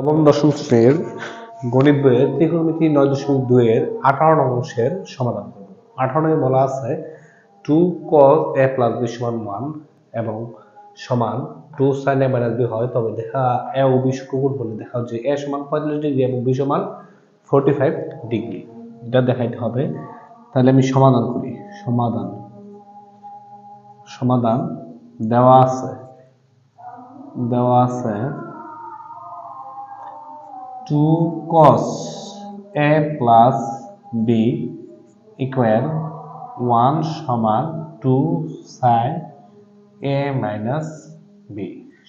নবম দশম শ্রেণির গণিত বইয়ের ত্রিকোণমিতি নয় দশমিক দুইয়ের আঠারো অংশের সমাধান করব। আঠারো বলা আছে two cos A plus B সমান ওয়ান এবং সমান two sine A minus B হয়। তবে দেখা এ ও বি সূক্ষ্মকোণ হলে দেখা যে এ সমান পঁয়তাল্লিশ ডিগ্রি এবং বি সমান ফোরটি ফাইভ ডিগ্রি। এটা দেখাইতে হবে। তাহলে আমি সমাধান করি। সমাধান। সমাধান দেওয়া আছে। দেওয়া আছে two cos a plus B equal one সমান two sine A minus B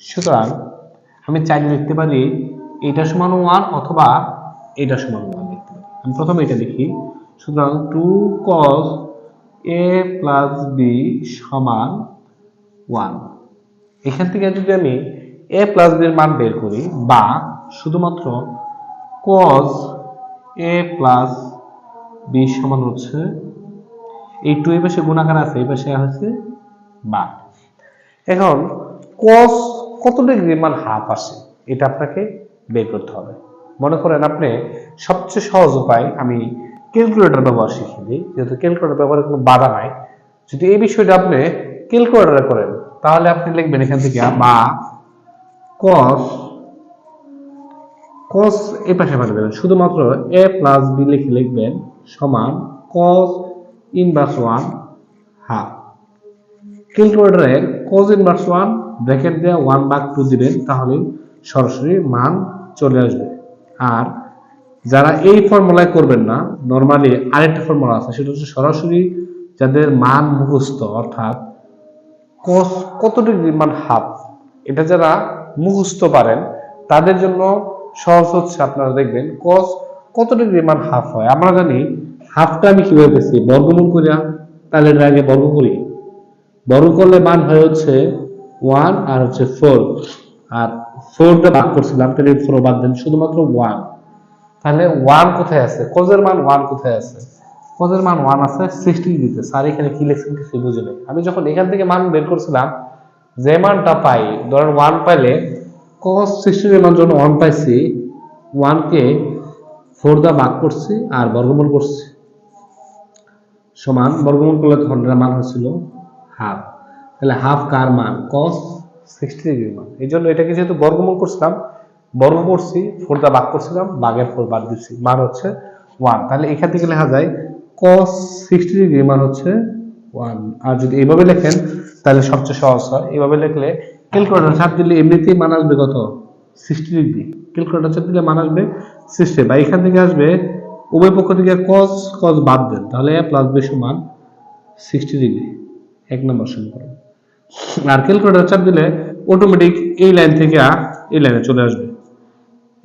সুতরাং আমি চাইলে লিখতে পারি এটা সমান ওয়ান অথবা এটা সমান ওয়ান লিখতে পারি। আমি প্রথমে এটা লিখি। সুতরাং two cos A plus B সমান ওয়ান এখান থেকে যদি আমি এ প্লাস বি এর মান বের করি বা শুধুমাত্র cos এ প্লাস বি সমান হচ্ছে এই টু এই পাশে গুণাকার আছে, এই পাশে হচ্ছে বা এখন cos কত ডিগ্রি মান হাফ আসে, এটা আপনাকে বের করতে হবে। মনে করেন আপনি সবচেয়ে সহজ উপায়, আমি ক্যালকুলেটর ব্যবহার শিখিয়ে দিই, যেহেতু ক্যালকুলেটর ব্যবহারে কোনো বাধা নাই। যদি এই বিষয়টা আপনি ক্যালকুলেটরে করেন, তাহলে আপনি লিখবেন এখান থেকে বা cos cos এই পাশে পাঠিয়ে দেবেন। শুধুমাত্র a প্লাস বি লিখে লিখবেন সমান cos ইনভার্স ওয়ান হাফ ক্যালকুলেটরে cos ইনভার্স ওয়ান ব্র্যাকেট দিয়ে ওয়ান বাক টু দিবেন, তাহলে সরাসরি মান চলে আসবে। আর যারা এই ফর্মুলায় করবেন না নর্মালি আরেকটা ফর্মুলা আছে, সেটা হচ্ছে সরাসরি যাদের মান মুখস্থ, অর্থাৎ cos কত ডিগ্রি মান হাফ এটা যারা মুখস্থ পারেন, তাদের জন্য সহজ হচ্ছে, আপনারা দেখবেন। cos কত ডিগ্রি মান হাফ হয়? আমরা জানি হাফটা আমি কীভাবে পেয়েছি? বর্গমূল করিয়া, তাহলে আগে বর্গ করি। বর্গ করলে মান হয় হচ্ছে ওয়ান আর হচ্ছে ফোর আর ফোরটা ভাগ করছিলাম তাহলে ফোর বাদ দেন, শুধুমাত্র ওয়ান তাহলে ওয়ান কোথায় আছে? কজের মান ওয়ান কোথায় আছে? কজের মান ওয়ান আছে সিক্সটি ডিগ্রিতে স্যার, এখানে কি লিখছেন কিছু বুঝে নেই। আমি যখন এখান থেকে মান বের করছিলাম, যে মানটা পাই, ধরেন ওয়ান পাইলে কস সিক্সটির মান যখন ওয়ান পাইছি ওয়ানকে ফোর দা ভাগ করছি আর বর্গমূল করছি। সমান বর্গমূল করলে তখন এটার মান হয়েছিল হাফ তাহলে হাফ কার মান? কস সিক্সটি ডিগ্রির মান। এই জন্য এটাকে যেহেতু বর্গমূল করছিলাম, বর্গ করছি ফোর দা ভাগ করছিলাম বাঘের ফোর বাদ দিচ্ছি। মান হচ্ছে ওয়ান তাহলে এখান থেকে লেখা যায় কস সিক্সটি ডিগ্রি মান হচ্ছে ওয়ান আর যদি এইভাবে লেখেন, তাহলে সবচেয়ে সহজ হয়। এইভাবে লিখলে ক্যালকুলেটর চাপ দিলে এমনিতেই মান আসবে কত? সিক্সটি ডিগ্রি ক্যালকুলেটর চাপ দিলে মান আসবে সিক্সটি বা এখান থেকে আসবে, উভয় পক্ষ থেকে কজ কজ বাদ দেন। তাহলে প্লাস বি সমান সিক্সটি ডিগ্রি এক নম্বর সমীকরণ। আর ক্যালকুলেটর চাপ দিলে অটোমেটিক এই লাইন থেকে এই লাইনে চলে আসবে।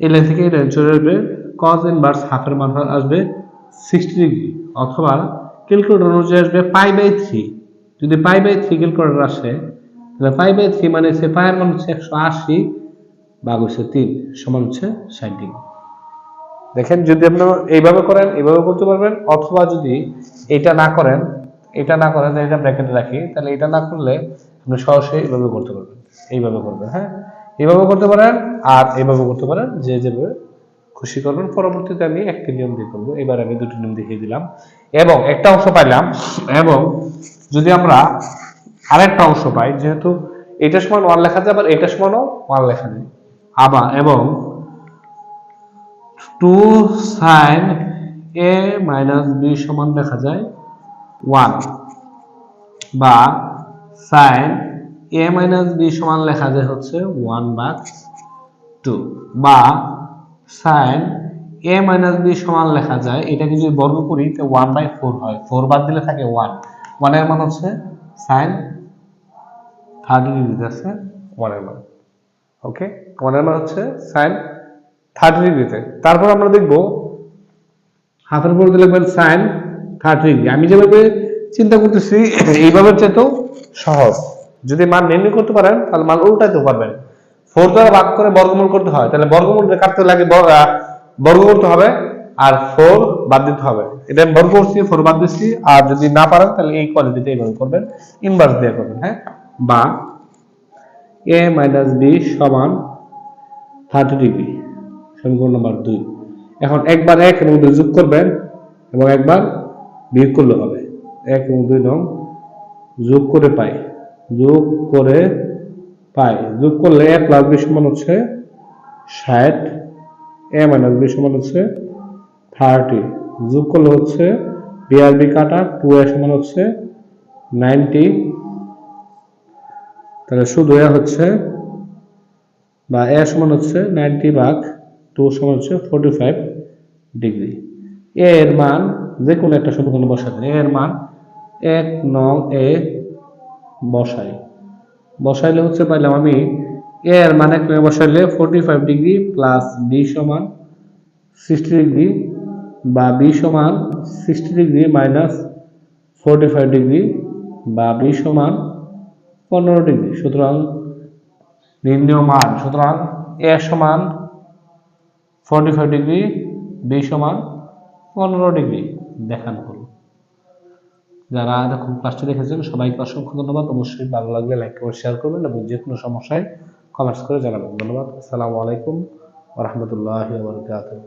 এই লাইন থেকে এই লাইনে চলে আসবে কস ইনভার্স হাফের মান আসবে সিক্সটি ডিগ্রি অথবা ক্যালকুলেটর অনুযায়ী আসবে পাই বাই থ্রি যদি পাই বাই থ্রি ক্যালকুলেটর আসে তাহলে পাই বাই থ্রি মানে হচ্ছে পায়ের মান হচ্ছে একশো আশি ভাগ হচ্ছে তিন সমান হচ্ছে ষাট ডিগ্রি। দেখেন যদি আপনারা এইভাবে করেন, এইভাবে করতে পারবেন, অথবা যদি এটা না করেন, এটা না করেন এটা ব্র্যাকেটে রাখি, তাহলে এটা না করলে আপনি সরাসরি এইভাবে করতে পারবেন, এইভাবে করবেন হ্যাঁ? এইভাবে করতে পারেন আর এইভাবে করতে পারেন, যে যেভাবে খুশি করবেন। পরবর্তীতে আমি একটি নিয়ম দিয়ে করব, এবার আমি দুটি নিয়ম দেখিয়ে দিলাম। এবং একটা অংশ পাইলাম, এবং যদি আমরা আরেকটা অংশ পাই, যেহেতু এটা সমান ওয়ান লেখা যায়, আবার এটা সমানও ওয়ান লেখা যায়। আবার, এবং two sine A minus B সমান দেখা যায় ওয়ান বা সাইন এ মাইনাস বি সমান লেখা যায় হচ্ছে ওয়ান বা টু বা সাইন এ মাইনাস বি সমান লেখা যায়, এটাকে যদি বর্গ করি, তো ওয়ান বাই ফোর হয়। ফোর বাদ দিলে থাকে ওয়ান ওয়ানের মান হচ্ছে সাইন ডিগ্রিতে আছে ওয়ানের মান। ওকে ওয়ানের মান হচ্ছে সাইন থার্টি ডিগ্রিতে। তারপর আমরা দেখব, হাতের উপর লিখবেন সাইন থার্টি ডিগ্রি। আমি যেভাবে চিন্তা করতেছি, এইভাবে চেয়েও সহজ। যদি মান নির্ণয় করতে পারেন, তাহলে মান উল্টাইতে পারবেন। ফোর দ্বারা ভাগ করে বর্গমূল করতে হয়, তাহলে বর্গমূল কাটতে লাগে বর্গ করতে হবে, আর ফোর বাদ দিতে হবে। এটা আমি বর্গ করছি ফোর বাদ দিচ্ছি, আর যদি না পারেন, তাহলে এই কোয়ালিটিতে এইভাবে করবেন ইনভার্স দিয়ে করবেন হ্যাঁ? বা এ মাইনাস বি সমান থার্টি ডিগ্রি, সমীকরণ নাম্বার দুই। এখন একবার এক এবং দুই যোগ করবেন এবং একবার বিয়োগ করলে হবে। এক এবং দুই নং যোগ করে পাই। যোগ করে পাই। যোগ করলে এ প্লাস বি সমান হচ্ছে ষাট, এ মাইনাস বি সমান হচ্ছে থার্টি যোগ করলে হচ্ছে বি আর বি কাটা টু এ সমান হচ্ছে নাইনটি তাহলে শুধু এ হচ্ছে বা এ সমান হচ্ছে নাইনটি ভাগ টু সমান হচ্ছে ফোর্টি ফাইভ ডিগ্রি। এ এর মান যে কোনো একটা সমীকরণে বসাতে এ এর মান এক নং এ বসাই। বসাইলে হচ্ছে পাইলাম আমি এ এর মান এক নং বসাইলে forty five degree plus B সমান সিক্সটি ডিগ্রি বা বি সমান sixty degree minus forty five degree বা বি সমান পনেরো ডিগ্রি, সুতরাং নির্ণয় সুতরাং এ সমান ফোর্টি ফাইভ ডিগ্রি, বি সমান পনেরো ডিগ্রি। দেখানো হলো যারা এরকম ক্লাসটি দেখেছেন, সবাইকে অসংখ্য ধন্যবাদ। অবশ্যই ভালো লাগলে লাইক করে শেয়ার করবেন এবং যে কোনো সমস্যায় কমেন্টস করে জানাবেন। ধন্যবাদ। আসসালামু আলাইকুম রহমতুল্লাহ বরকাতুহ।